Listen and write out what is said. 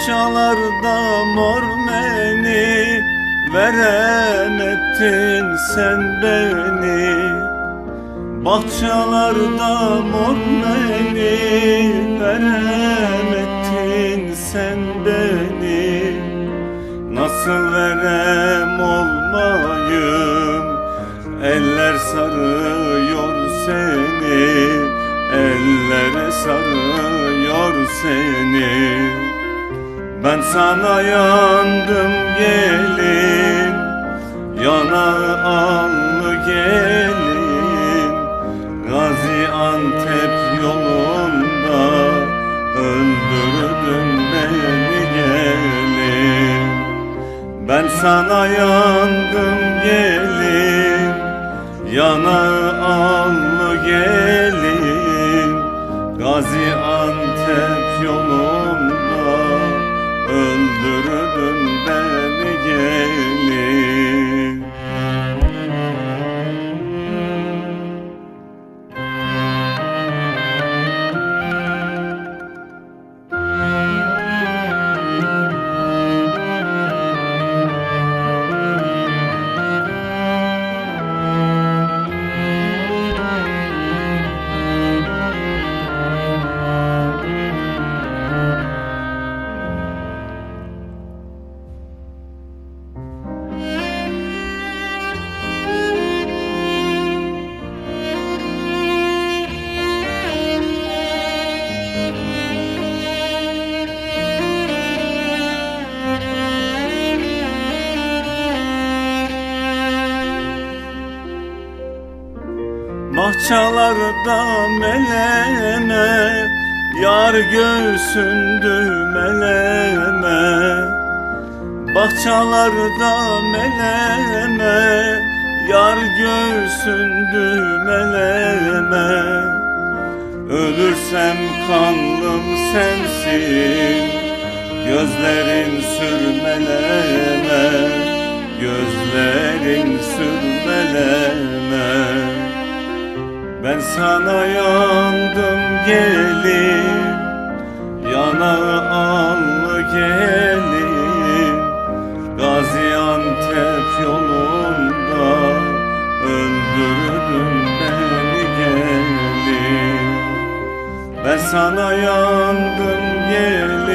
Bahçalarda mor meni Veremedin sen beni. Bahçalarda mor meni Veremedin sen beni. Nasıl verem olmayım? Eller sarıyor seni Ben sana yandım gelin Yana allı gelin? Gaziantep yolunda Öldürdün beni gelin. Ben sana yandım gelin Yana allı Bahçalarda meleme Yar göğsündü meleme Bahçalarda meleme Yar göğsündü meleme Ölürsem kanlım sensin Gözlerin sürmeleme sana yandım gelin Yana allı gelin. Gaziantep yolunda Öldürdün beni gelin. Ben sana yandım gelin